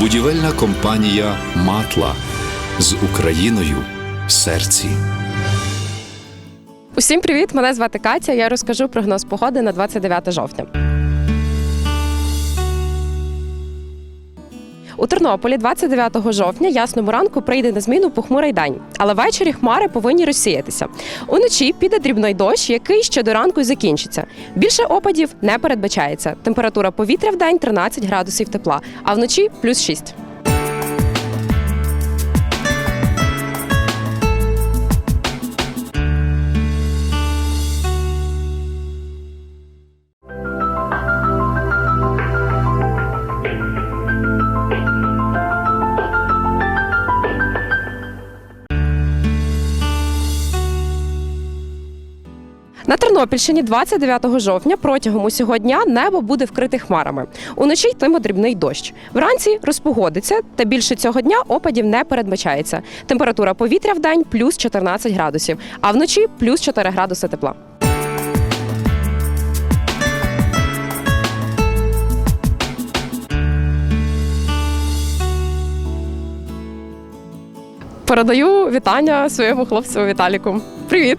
Будівельна компанія Матла з Україною в серці. Усім привіт! Мене звати Катя. Я розкажу прогноз погоди на 29 жовтня. У Тернополі 29 жовтня ясному ранку прийде на зміну похмурий день, але ввечері хмари повинні розсіятися. Уночі піде дрібний дощ, який ще до ранку закінчиться. Більше опадів не передбачається. Температура повітря в день 13 градусів тепла, а вночі плюс 6. На Тернопільщині 29 жовтня протягом усього дня небо буде вкрите хмарами. Уночі йтиме дрібний дощ. Вранці розпогодиться, та більше цього дня опадів не передбачається. Температура повітря в день плюс 14 градусів, а вночі плюс 4 градуси тепла. Передаю вітання своєму хлопцю Віталіку. Привіт!